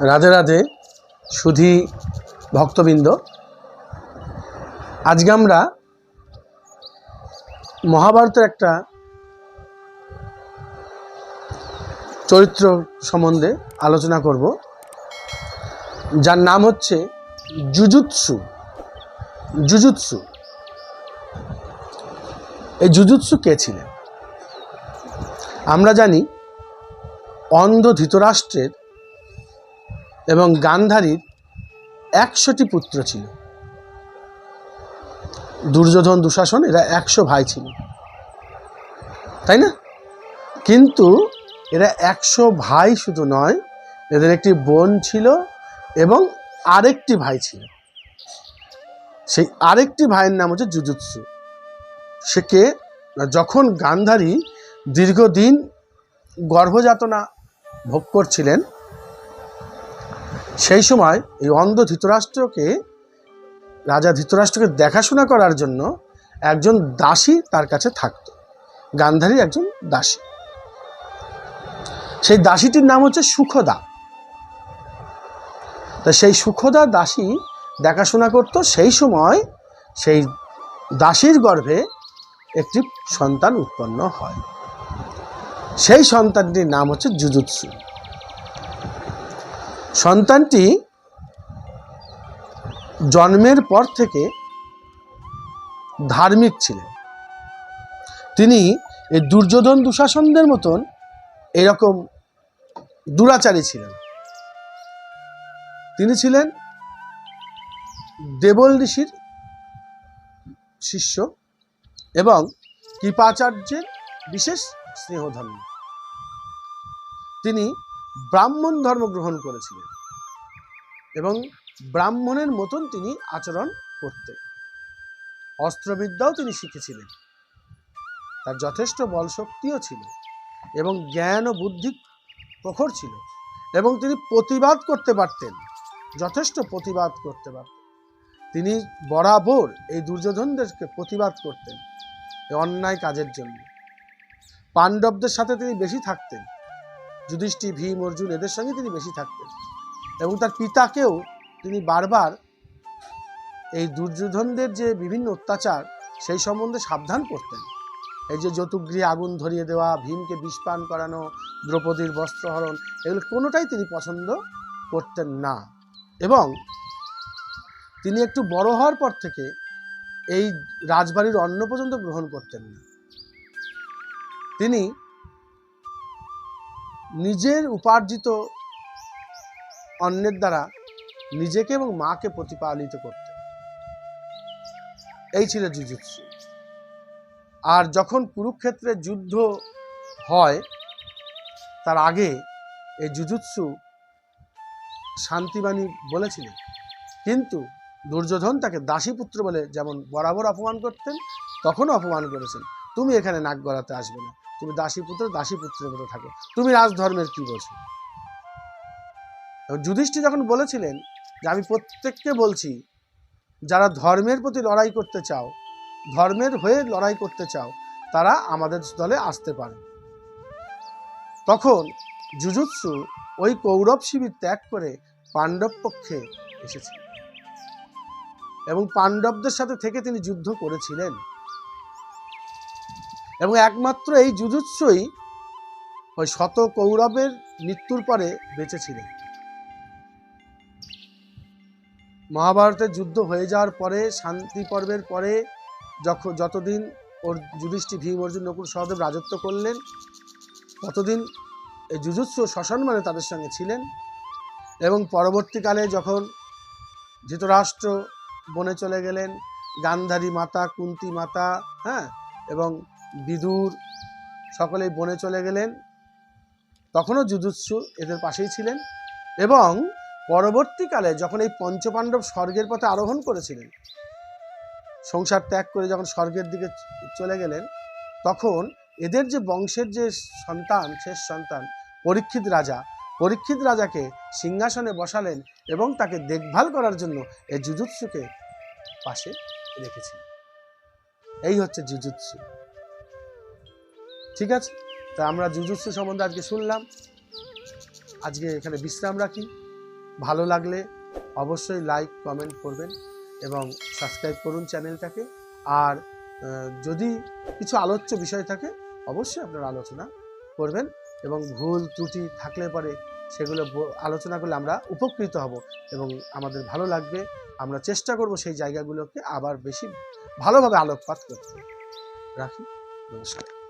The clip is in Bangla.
রাধে রাধে, সুধী ভক্তবৃন্দ। আজকে আমরা মহাভারতের একটা চরিত্র সম্বন্ধে আলোচনা করব, যার নাম হচ্ছে জুজুৎসু। জুজুৎসু। এই জুজুৎসু কে ছিলেন? আমরা জানি অন্ধ ধৃতরাষ্ট্রের এবং গান্ধারীর একশোটি পুত্র ছিল। দুর্যোধন, দুঃশাসন, এরা একশো ভাই ছিল। তাই না? কিন্তু এরা একশো ভাই শুধু নয়, এদের একটি বোন ছিল এবং আরেকটি ভাই ছিল। সেই আরেকটি ভাইয়ের নাম হচ্ছে জুজুৎসু। সে কে যখন গান্ধারী দীর্ঘদিন গর্ভযাতনা ভোগ করছিলেন সেই সময় এই অন্ধ ধৃতরাষ্ট্রকে, রাজা ধৃতরাষ্ট্রকে দেখাশোনা করার জন্য একজন দাসী তার কাছে থাকত। গান্ধারীর একজন দাসী। সেই দাসীটির নাম হচ্ছে সুখদা। তা সেই সুখদা দাসী দেখাশোনা করত, সেই সময় সেই দাসীর গর্ভে একটি সন্তান উৎপন্ন হয়। সেই সন্তানটির নাম হচ্ছে জুজুৎসু সন্তানটি জন্মের পর থেকে ধার্মিক ছিলেন। তিনি এই দুর্যোধন দুঃশাসনদের মতন এরকম দুরাচারী ছিলেন। তিনি ছিলেন দেবল ঋষির শিষ্য এবং কৃপাচার্যের বিশেষ স্নেহধন্য। তিনি ব্রাহ্মণ ধর্ম গ্রহণ করেছিলেন এবং ব্রাহ্মণের মতন তিনি আচরণ করতেন অস্ত্রবিদ্যাও তিনি শিখেছিলেন। তার যথেষ্ট বলশক্তিও ছিল এবং জ্ঞান ও বুদ্ধি প্রখর ছিল এবং তিনি প্রতিবাদ করতে পারতেন, যথেষ্ট প্রতিবাদ করতে পারতেন। তিনি বরাবর এই দুর্যোধনদেরকে প্রতিবাদ করতেন অন্যায় কাজের জন্য। পাণ্ডবদের সাথে তিনি বেশি থাকতেন। যুধিষ্ঠি ভীম, অর্জুন এদের সঙ্গে তিনি বেশি থাকতেন। এবং তার পিতাকেও তিনি বারবার এই দুর্যোধনদের যে বিভিন্ন অত্যাচার, সেই সম্বন্ধে সাবধান করতেন। এই যে যতুগৃহে আগুন ধরিয়ে দেওয়া, ভীমকে বিষপান করানো, দ্রৌপদীর বস্ত্রহরণ এগুলো কোনোটাই তিনি পছন্দ করতেন না। এবং তিনি একটু বড় হওয়ার পর থেকে এই রাজবাড়ির অন্ন পর্যন্ত গ্রহণ করতেন না। তিনি নিজের উপার্জিত অন্যের দ্বারা নিজেকে এবং মাকে প্রতিপালিত করতেন এই ছিল জুজুৎসু আর যখন কুরুক্ষেত্রে যুদ্ধ হয়, তার আগে এই জুজুৎসু শান্তিবাণী বলেছিলেন, কিন্তু দুর্যোধন তাকে দাসীপুত্র বলে যেমন বরাবর অপমান করতেন, তখনও অপমান করেছেন। তুমি এখানে নাক গড়াতে আসবে না। তুমি দাসীপুত্র, দাসীপুত্রের মতো থাকো। তুমি রাজধর্মের কি বোঝো এবং যুধিষ্ঠির যখন বলেছিলেন যে আমি প্রত্যেককে বলছি, যারা ধর্মের প্রতি লড়াই করতে চাও, ধর্মের হয়ে লড়াই করতে চাও, তারা আমাদের দলে আসতে পারে। তখন জুজুৎসু ওই কৌরব শিবির ত্যাগ করে পাণ্ডব পক্ষে এসেছিলেন। এবং পাণ্ডবদের সাথে থেকে তিনি যুদ্ধ করেছিলেন। এবং একমাত্র এই যুজুৎসই ওই শত কৌরবের মৃত্যুর পরে বেঁচেছিলেন মহাভারতের যুদ্ধ হয়ে যাওয়ার পরে, শান্তি পর্বের পরে যখন যতদিন ওর যুধিষ্ঠি ভীম অর্জুন নকুল সহদেব রাজত্ব করলেন, ততদিন এই যুজুৎসু শ্মশান মানে তাদের সঙ্গে ছিলেন এবং পরবর্তীকালে যখন ধৃতরাষ্ট্র বনে চলে গেলেন, গান্ধারী মাতা, কুন্তি মাতা হ্যাঁ এবং বিদুর সকলেই বনে চলে গেলেন। তখনও যুজুৎসু এদের পাশেই ছিলেন এবং পরবর্তীকালে যখন এই পঞ্চপাণ্ডব স্বর্গের পথে আরোহণ করেছিলেন, সংসার ত্যাগ করে যখন স্বর্গের দিকে চলে গেলেন, তখন এদের যে বংশের যে সন্তান, শেষ সন্তান, পরীক্ষিত রাজা, পরীক্ষিত রাজাকে সিংহাসনে বসালেন এবং তাকে দেখভাল করার জন্য এই জুজুৎসুকে পাশে রেখেছিলেন। এই হচ্ছে জুজুৎসু ঠিক আছে? তা আমরা জুজুৎসু সম্বন্ধে আজকে শুনলাম। আজকে এখানে বিশ্রাম রাখি। ভালো লাগলে অবশ্যই লাইক কমেন্ট করবেন এবং সাবস্ক্রাইব করুন চ্যানেলটাকে। আর যদি কিছু আলোচ্য বিষয় থাকে, অবশ্যই আপনারা আলোচনা করবেন এবং ভুল, ত্রুটি থাকলে পরে সেগুলো আলোচনা করলে আমরা উপকৃত হব এবং আমাদের ভালো লাগবে। আমরা চেষ্টা করব সেই জায়গাগুলোকে আবার বেশি ভালোভাবে আলোকপাত করতে। রাখি? নমস্কার।